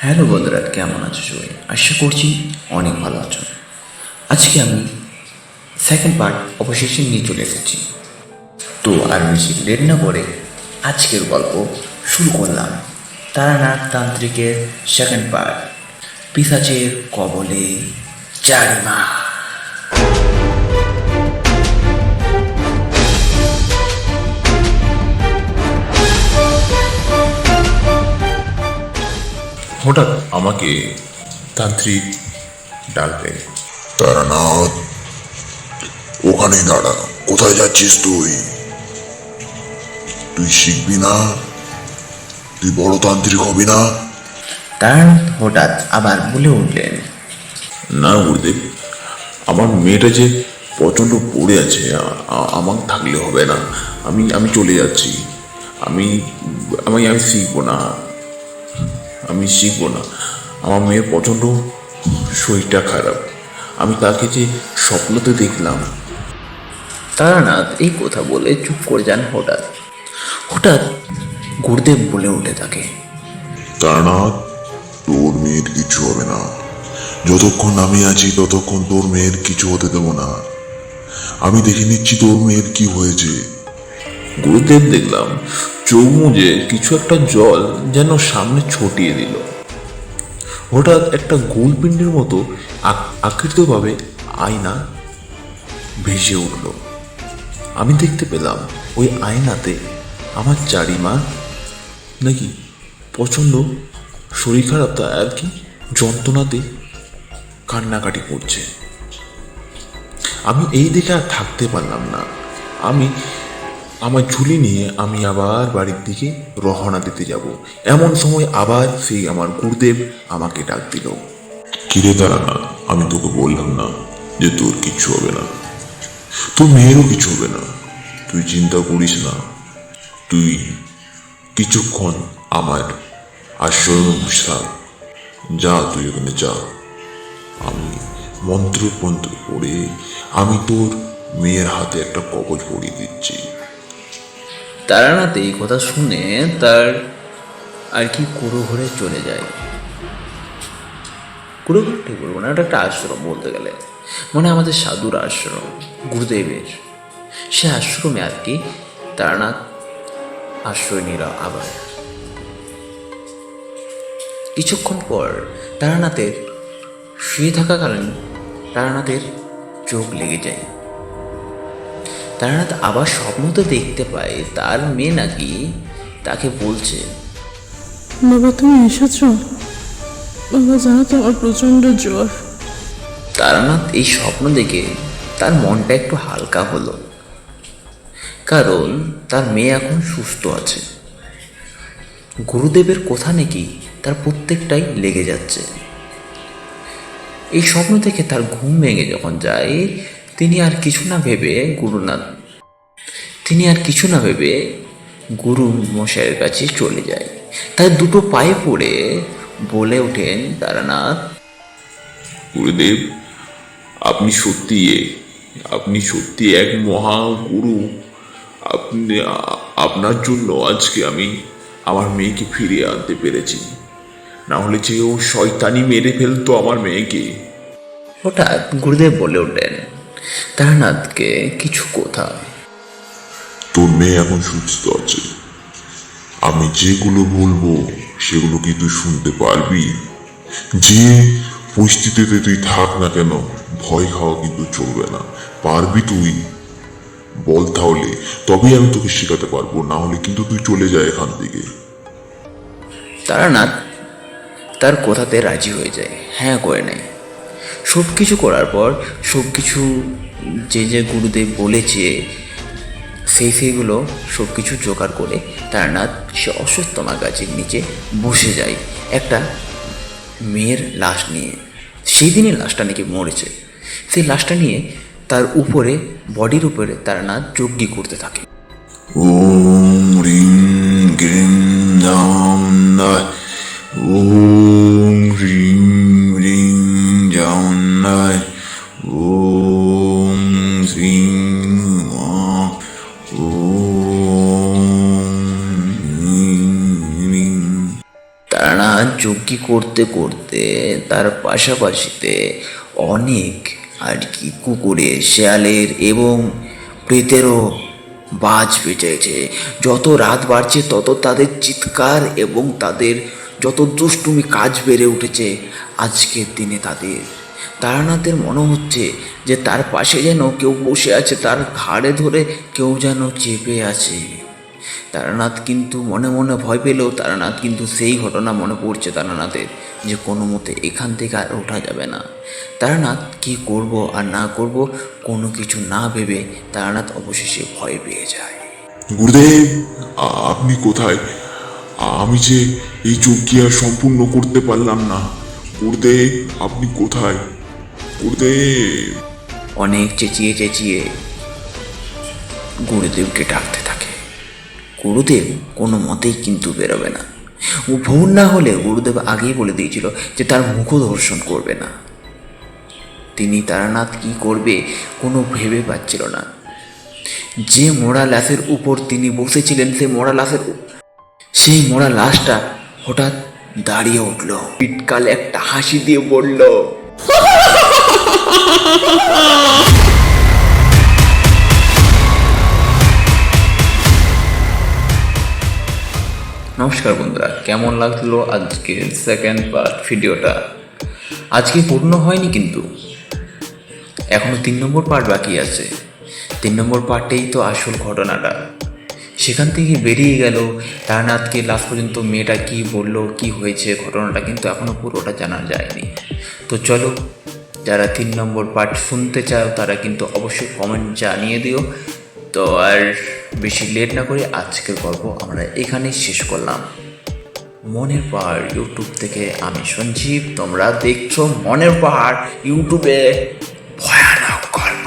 Hello বন্ধুরা, কেমন আছো সবাই? আশা করছি অনেক ভালো আছো। আজকে আমি সেকেন্ড পার্ট অবশেষে নিয়ে চলে এসেছি। তো আর বেশি লেট না করে আজকের গল্প শুরু করলাম তারানাথ তান্ত্রিকের সেকেন্ড পার্ট পিসাচের কবলে চারিমা হঠাৎ আমাকে তান্ত্রিক ডাক দেয় তারানাথ ওখানেই দাঁড়া। কোথায় যাচ্ছিস তুই? তুই শিখবি না? তুই বড় তান্ত্রিক হবি না? তারানাথ হঠাৎ আবার বলে উঠলেন। না গুরুদেব আমার মেয়েটা যে প্রচণ্ড পড়ে আছে আমার থাকলে হবে না। আমি আমি চলে যাচ্ছি। আমি আমি আমি শিখব না। আমি শিখব না। আমার মেয়ের প্রচণ্ড শরীরটা খারাপ। আমি তাকে যে স্বপ্নতে দেখলাম। তারানাথ এই কথা বলে চুপ করে যান হঠাৎ। হঠাৎ গুরুদেব বলে উঠে থাকে তারানাথ, তোর মেয়ের কিছু হবে না। যতক্ষণ আমি আছি, ততক্ষণ তোর মেয়ের কিছু হতে দেবো না। আমি দেখে নিচ্ছি তোর মেয়ের কি হয়েছে। গুরুদেব দেখলাম চোখ কিছু একটা জল যেন সামনে ছটিয়ে দিল। হঠাৎ একটা গোলপিণ্ডের মতো আকৃতভাবে আয়না ভেসে উঠল। আমি দেখতে পেলাম ওই আয়নাতে আমার চারিমা নাকি প্রচণ্ড শরীর খারাপটা আর কি যন্ত্রণাতে কান্নাকাটি করছে। আমি এই দেখে আর থাকতে পারলাম না। আমি আমার ঝুলি নিয়ে আমি আবার বাড়ির দিকে রওনা দিতে যাব। এমন সময় আবার সেই আমার গুরুদেব আমাকে ডাক দিল। কিরে দাঁড়ানা, আমি তোকে বললাম না যে তোর কিচ্ছু হবে না। তোর মেয়েরও কিছু হবে না। তুই চিন্তা করিস না। তুই কিছুক্ষণ আমার আশ্রয় থাক যা, তুই ওখানে যা। আমি মন্ত্র মন্ত্র পড়ে আমি তোর মেয়ের হাতে একটা কবচ পরিয়ে দিচ্ছি। তারানাথ এই কথা শুনে তার আর কি কুড়ো ঘরে চলে যায়। কুড়ো ঘর ঠিক বলব না? একটা আশ্রম বলতে গেলে। মানে আমাদের সাধুর আশ্রম, গুরুদেবের। সে আশ্রমে আর কি তারানাথ আশ্রয় নিল আবার। কিছুক্ষণ পর তারানাথের শুয়ে থাকাকালীন তারানাথের চোখ লেগে যায়। তারানাথ আবার স্বপ্ন তো দেখতে পায় তার মেয়ে নাকি তাকে বলছে। বাবা তুমি এসেছ? বাবা জানো তো আমার প্রচণ্ড জ্বর। তারানাথ এই স্বপ্ন দেখে তার মনটা একটু হালকা হলো। কারণ তার মেয়ে এখন সুস্থ আছে। গুরুদেবের কথা নাকি তার প্রত্যেকটাই লেগে যাচ্ছে। এই স্বপ্ন থেকে তার ঘুম ভেঙে যখন যায় তিনি আর কিছু না ভেবে গুরুনাথ তিনি আর কিছু না ভেবে গুরু মশাইয়ের কাছে চলে যায়। তাই দুটো পায়ে পড়ে বলে ওঠেন তারানাথ গুরুদেব আপনি সত্যি আপনি সত্যি এক মহা গুরু। আপনি আপনার জন্য আজকে আমি আমার মেয়েকে ফিরিয়ে আনতে পেরেছি। না হলে যে ও শয়তানি মেরে ফেলতো আমার মেয়েকে। হঠাৎ গুরুদেব বলে উঠলেন তারানাথকে কিছু কথা। তোর মেয়ে এখন সুস্থ আছে। আমি যেগুলো বলব সেগুলো কি তুই শুনতে পারবি? যে পরিস্থিতিতে তুই থাক না কেন ভয় খাওয়া কিন্তু চলবে না। পারবি তুই? বল তাহলে তবেই আমি তোকে শেখাতে পারব না হলে কিন্তু তুই চলে যায় এখান থেকে। তারানাথ তার কথাতে রাজি হয়ে যায়। হ্যাঁ করে নেয়। সব কিছু করার পর সব কিছু যে যে গুরুদেব বলেছে, সেই সেইগুলো সব কিছু জোগাড় করে তারানাথ সে অশ্বত্থমা গাছের নিচে বসে যায়। একটা মেয়ের লাশ নিয়ে। সেই দিনই লাশটা নাকি মরেছে। সেই লাশটা নিয়ে তার উপরে, বডির উপরে তারানাথ যজ্ঞ করতে থাকে। ওম রিং গ্রিং জাউন্নায় শ্রীং মা ওম রিং রিং তারানাথ যজ্ঞি করতে করতে তার পাশাপাশিতে অনেক আর কি কুকুরের শেয়ালের এবং প্রেতেরও বাজ বেঁচেছে। যত রাত বাড়ছে, তত তাদের চিৎকার এবং তাদের যত দুষ্টুমি কাজ বেড়ে উঠেছে, আজকের দিনে তাদের তারানাথের মনে হচ্ছে যে তার পাশে যেন কেউ বসে আছে, তার ঘাড়ে ধরে কেউ যেন চেপে আছে। তারানাথ কিন্তু মনে মনে ভয় পেলেও তারানাথ কিন্তু সেই ঘটনা মনে পড়ছে তারানাথের যে কোনো মতে এখান থেকে আর ওঠা যাবে না। তারানাথ কি করব আর না করব কোনো কিছু না ভেবে তারানাথ অবশেষে ভয় পেয়ে যায়। গুরুদেব, আপনি কোথায়? আমি যে এই যজ্ঞ সম্পূর্ণ করতে পারলাম না। গুরুদেব, আপনি কোথায়? গুরুদেব! অনেক চেঁচিয়ে চেঁচিয়ে গুরুদেবকে ডাকতে থাকে। গুরুদেব কোনো মতেই কিন্তু বেরোবে না। ও ভুল না হলে গুরুদেব আগেই বলে দিয়েছিল যে তার মুখ দর্শন করবে না। তিনি তারানাথ কি করবে কোনো ভেবে পাচ্ছিল না। যে মোড়া লাশের উপর তিনি বসেছিলেন সেই মোড়া লাশের সেই মোড়া লাশটা হঠাৎ দাঁড়িয়ে উঠল। পিটকালে একটা হাসি দিয়ে বলল নমস্কার বন্ধুরা কেমন লাগল আজকের সেকেন্ড পার্ট ভিডিওটা আজকে পূর্ণ হয়নি কিন্তু। এখনও তিন নম্বর পার্ট বাকি আছে। তিন নম্বর পার্টেই তো আসল ঘটনাটা। সেখান থেকে বেরিয়ে গেল। তারনাথকে লাস্ট পর্যন্ত মেয়েটা কি বলল, কি হয়েছে ঘটনাটা কিন্তু এখনও পুরোটা জানা যায়নি। তো চলো, যারা তিন নম্বর পার্ট শুনতে চাও, তারা কিন্তু অবশ্যই কমেন্ট জানিয়ে দিও। তো আর বেশি লেট না করে আজকের গল্প আমরা এখানেই শেষ করলাম। মনের পাহাড় ইউটিউব থেকে আমি সঞ্জীব, তোমরা দেখছ মনের পাহাড় ইউটিউবে ভয়ানক গল্প।